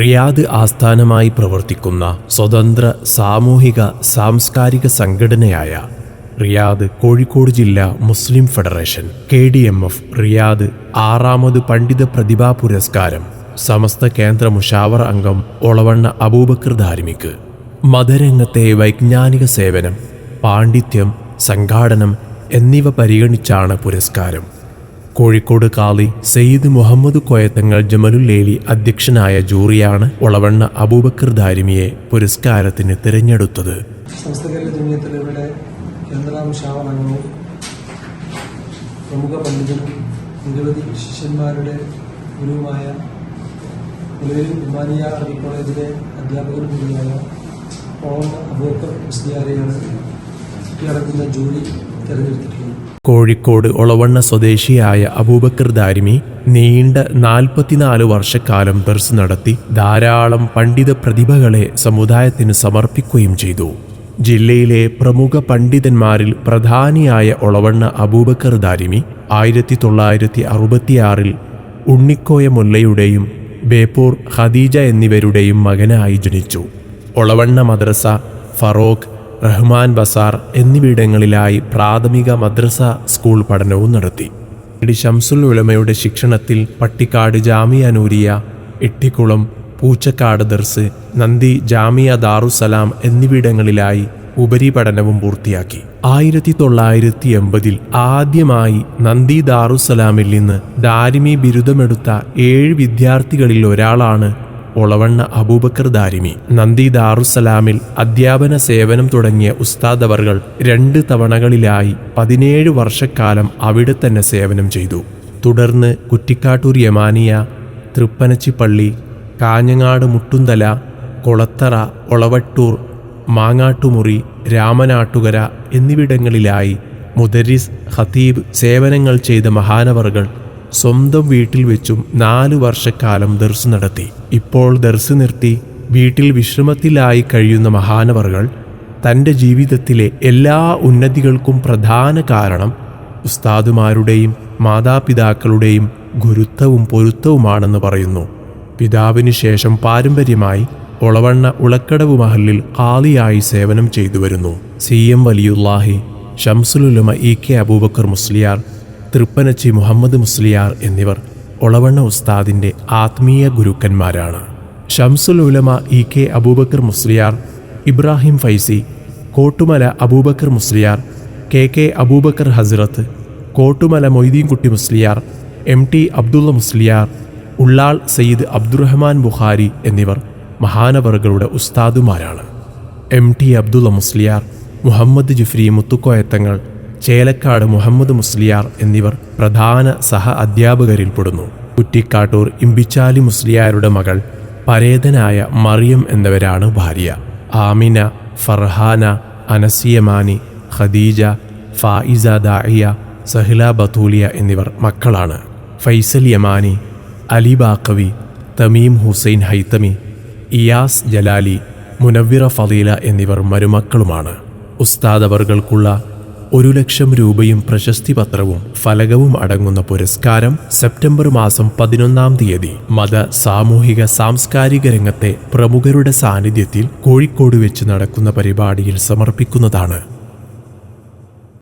Riyadh ആസ്ഥാനമായി പ്രവർത്തിക്കുന്ന സ്വതന്ത്ര സാമൂഹിക സാംസ്കാരിക സംഘടനയായ റിയാദ് കോഴിക്കോട് ജില്ലാ മുസ്ലിം federation K D M F Riyadh ആറാമത് പണ്ഡിത പ്രതിഭാ പുരസ്കാരം സമസ്ത കേന്ദ്ര മുഷാവർ അംഗം ഒളവണ്ണ അബൂബക്കർ ധാരിമിക്ക്. മതരംഗത്തെ വൈജ്ഞാനിക സേവനം പാണ്ഡിത്യം സംഘാടനം എന്നിവ പരിഗണിച്ചാണ് പുരസ്കാരം. കോഴിക്കോട് കാളി സയ്യിദ് മുഹമ്മദ് കോയത്തങ്ങൾ ജമലുല്ലേലി അധ്യക്ഷനായ ജൂറിയാണ് ഒളവണ്ണ അബൂബക്കർ ധാരിമിയെ പുരസ്കാരത്തിന് തിരഞ്ഞെടുത്തത്. പ്രമുഖ പണ്ഡിതനും നിരവധി ശിഷ്യന്മാരുടെ ഗുരുവുമായ നിലവിൽ ഉമാനിയ അറബി കോളേജിലെ അധ്യാപകനും കൂടിയായ ഓൺ അബൂക്കർ മുസ്ലിയാരെയാണ് അടങ്ങുന്ന ജോലി തിരഞ്ഞെടുത്തിട്ടുള്ളത് കോഴിക്കോട് ഒളവണ്ണ സ്വദേശിയായ അബൂബക്കർ ദാരിമി നീണ്ട നാൽപ്പത്തിനാല് വർഷക്കാലം ദർസ് നടത്തി ധാരാളം പണ്ഡിത പ്രതിഭകളെ സമുദായത്തിന് സമർപ്പിക്കുകയും ചെയ്തു. ജില്ലയിലെ പ്രമുഖ പണ്ഡിതന്മാരിൽ പ്രധാനിയായ ഒളവണ്ണ അബൂബക്കർ ദാരിമി ആയിരത്തി തൊള്ളായിരത്തി അറുപത്തിയാറിൽ ഉണ്ണിക്കോയ മുല്ലയുടെയും ബേപ്പൂർ ഖദീജ എന്നിവരുടെയും മകനായി ജനിച്ചു. ഒളവണ്ണ മദ്രസ ഫറോക്ക് റഹ്മാൻ ബസാർ എന്നിവിടങ്ങളിലായി പ്രാഥമിക മദ്രസ സ്കൂൾ പഠനവും നടത്തി. ഇടി ഷംസുൽ ഉലമയുടെ ശിക്ഷണത്തിൽ പട്ടിക്കാട് ജാമിയ നൂരിയ ഇട്ടിക്കുളം പൂച്ചക്കാട് ദർസ് നന്ദി ജാമിയ ദാറുസലാം എന്നിവിടങ്ങളിലായി ഉപരിപഠനവും പൂർത്തിയാക്കി. ആയിരത്തി തൊള്ളായിരത്തി എൺപതിൽ ആദ്യമായി നന്ദി ദാറുസലാമിൽ നിന്ന് ദാരിമി ബിരുദമെടുത്ത ഏഴ് വിദ്യാർത്ഥികളിൽ ഒരാളാണ് ഒളവണ്ണ അബൂബക്കർ ദാരിമി നന്ദി ദാറുസലാമിൽ അധ്യാപന സേവനം തുടങ്ങിയ ഉസ്താദ് അവർകൾ രണ്ട് തവണകളിലായി പതിനേഴ് വർഷക്കാലം അവിടെ തന്നെ സേവനം ചെയ്തു. തുടർന്ന് കുറ്റിക്കാട്ടൂർ യമാനിയ തൃപ്പനച്ചിപ്പള്ളി കാഞ്ഞങ്ങാട് മുട്ടുന്തല കൊളത്തറ ഒളവട്ടൂർ മാങ്ങാട്ടുമുറി രാമനാട്ടുകര എന്നിവിടങ്ങളിലായി മുദരിസ് ഖതീബ് സേവനങ്ങൾ ചെയ്ത മഹാനവറുകൾ സ്വന്തം വീട്ടിൽ വെച്ചും നാല് വർഷക്കാലം ദർസ് നടത്തി. ഇപ്പോൾ ദർസ് നിർത്തി വീട്ടിൽ വിശ്രമത്തിലായി കഴിയുന്ന മഹാനവറുകൾ തന്റെ ജീവിതത്തിലെ എല്ലാ ഉന്നതികൾക്കും പ്രധാന കാരണം ഉസ്താദുമാരുടെയും മാതാപിതാക്കളുടെയും ഗുരുത്വവും പൊരുത്തവുമാണെന്ന് പറയുന്നു. പിതാവിന് ശേഷം പാരമ്പര്യമായി ഒളവണ്ണ ഉളക്കടവ് മഹലിൽ ആലിയായി സേവനം ചെയ്തു വരുന്നു. C M Valiyullahi Shamsululama E K Abubakar Musliyar Thrippanachi Muhammad Musliyar എന്നിവർ ഒളവണ്ണ ഉസ്താദിന്റെ ആത്മീയ ഗുരുക്കന്മാരാണ്. Shamsul Ulama E K Abubakar Musliyar Ibrahim Faizi Kottumala Abubakar Musliyar K K Abubakar Hazrat Kottumala Moideenkutty Musliyar M T Abdulla Musliyar Ullal Sayyid Abdurahman Bukhari എന്നിവർ മഹാനവറുകളുടെ ഉസ്താദുമാരാണ്. M T Abdulla Musliyar Muhammad ജുഫ്രി മുത്തുക്കോയത്തങ്ങൾ Chelakkad Muhammad Musliyar എന്നിവർ പ്രധാന സഹ അധ്യാപകരിൽപ്പെടുന്നു കുറ്റിക്കാട്ടൂർ ഇമ്പിച്ചാലി മുസ്ലിയാരുടെ മകൾ പരേതനായ മറിയം എന്നിവരാണ് ഭാര്യ. ആമിന ഫർഹാന അനസിയമാനി ഖദീജ ഫായിസ ദാഇയ സഹില ബത്തൂലിയ എന്നിവർ മക്കളാണ്. ഫൈസൽ യമാനി അലി ബാക്കവി തമീം ഹുസൈൻ ഹൈത്തമി ഇയാസ് ജലാലി മുനവ്വിറ ഫലീല എന്നിവർ മരുമക്കളുമാണ്. ഉസ്താദ് അവർകൾക്കുള്ള ഒരു ലക്ഷം രൂപയും പ്രശസ്തി പത്രവും ഫലകവും അടങ്ങുന്ന പുരസ്കാരം സെപ്റ്റംബർ മാസം പതിനൊന്നാം തീയതി മത സാമൂഹിക സാംസ്കാരിക രംഗത്തെ പ്രമുഖരുടെ സാന്നിധ്യത്തിൽ കോഴിക്കോട് വെച്ച് നടക്കുന്ന പരിപാടിയിൽ സമർപ്പിക്കുന്നതാണ്.